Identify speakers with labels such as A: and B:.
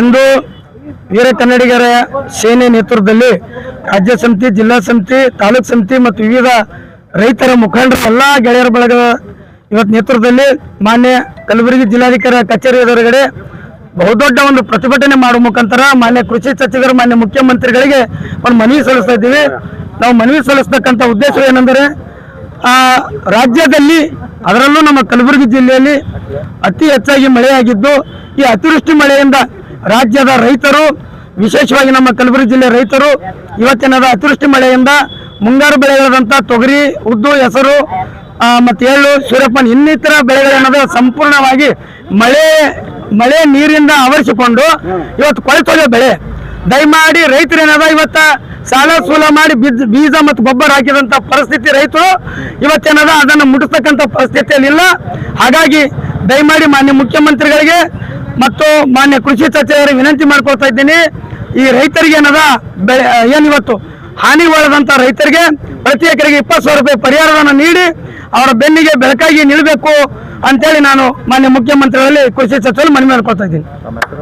A: ಇಂದು ವೀರ ಕನ್ನಡಿಗರ ಸೇನೆ ನೇತೃತ್ವದಲ್ಲಿ ರಾಜ್ಯ ಸಮಿತಿ, ಜಿಲ್ಲಾ ಸಮಿತಿ, ತಾಲೂಕ್ ಸಮಿತಿ ಮತ್ತು ವಿವಿಧ ರೈತರ ಮುಖಂಡರು ಎಲ್ಲ ಗೆಳೆಯರ ಬಳಗ ಇವತ್ತು ನೇತೃತ್ವದಲ್ಲಿ ಮಾನ್ಯ ಕಲಬುರಗಿ ಜಿಲ್ಲಾಧಿಕಾರಿ ಕಚೇರಿ ಎದುರುಗಡೆ ಬಹುದೊಡ್ಡ ಒಂದು ಪ್ರತಿಭಟನೆ ಮಾಡುವ ಮುಖಾಂತರ ಮಾನ್ಯ ಕೃಷಿ ಸಚಿವರು, ಮಾನ್ಯ ಮುಖ್ಯಮಂತ್ರಿಗಳಿಗೆ ಒಂದು ಮನವಿ ಸಲ್ಲಿಸ್ತಾ ಇದ್ದೀವಿ. ನಾವು ಮನವಿ ಸಲ್ಲಿಸ್ತಕ್ಕಂಥ ಉದ್ದೇಶ ಏನೆಂದರೆ ರಾಜ್ಯದಲ್ಲಿ ಅದರಲ್ಲೂ ನಮ್ಮ ಕಲಬುರಗಿ ಜಿಲ್ಲೆಯಲ್ಲಿ ಅತಿ ಹೆಚ್ಚಾಗಿ ಮಳೆಯಾಗಿದ್ದು, ಈ ಅತಿವೃಷ್ಟಿ ಮಳೆಯಿಂದ ರಾಜ್ಯದ ರೈತರು, ವಿಶೇಷವಾಗಿ ನಮ್ಮ ಕಲಬುರಗಿ ಜಿಲ್ಲೆ ರೈತರು, ಇವತ್ತಿನದ ಅತಿವೃಷ್ಟಿ ಮಳೆಯಿಂದ ಮುಂಗಾರು ಬೆಳೆಗಳಾದಂಥ ತೊಗರಿ, ಉದ್ದು, ಹೆಸರು ಮತ್ತು ಎಳ್ಳು, ಸೂರ್ಯಪಾನ ಇನ್ನಿತರ ಬೆಳೆಗಳೇನದ ಸಂಪೂರ್ಣವಾಗಿ ಮಳೆ ಮಳೆ ನೀರಿಂದ ಆವರಿಸಿಕೊಂಡು ಇವತ್ತು ಕೊಳೆತೋಗಿದೆ ಬೆಳೆ. ದಯಮಾಡಿ ರೈತರು ಏನದ ಇವತ್ತ ಸಾಲ ಸೂಲ ಮಾಡಿ ಬೀಜ ಮತ್ತು ಗೊಬ್ಬರ ಹಾಕಿದಂತ ಪರಿಸ್ಥಿತಿ ರೈತರು ಇವತ್ತೇನದ ಅದನ್ನು ಮುಟ್ಟಿಸ್ತಕ್ಕಂಥ ಪರಿಸ್ಥಿತಿಯಲ್ಲಿ ಇಲ್ಲ ಹಾಗಾಗಿ ದಯಮಾಡಿ ಮಾನ್ಯ ಮುಖ್ಯಮಂತ್ರಿಗಳಿಗೆ ಮತ್ತು ಮಾನ್ಯ ಕೃಷಿ ಸಚಿವರಿಗೆ ವಿನಂತಿ ಮಾಡ್ಕೊಳ್ತಾ ಇದ್ದೀನಿ, ಈ ರೈತರಿಗೆ ಏನದ ಬೆಳೆ ಏನಿವತ್ತು ಹಾನಿ ಒಳದಂಥ ರೈತರಿಗೆ ಪ್ರತಿ ಎಕರೆಗೆ ಇಪ್ಪತ್ತು ಸಾವಿರ ರೂಪಾಯಿ ಪರಿಹಾರವನ್ನು ನೀಡಿ ಅವರ ಬೆನ್ನಿಗೆ ಬೆಳಕಾಗಿ ನಿಲ್ಲಬೇಕು ಅಂತೇಳಿ ನಾನು ಮಾನ್ಯ ಮುಖ್ಯಮಂತ್ರಿಗಳಲ್ಲಿ ಕೃಷಿ ಸಚಿವರು ಮನವಿ ಮಾಡ್ಕೊಳ್ತಾ ಇದ್ದೀನಿ.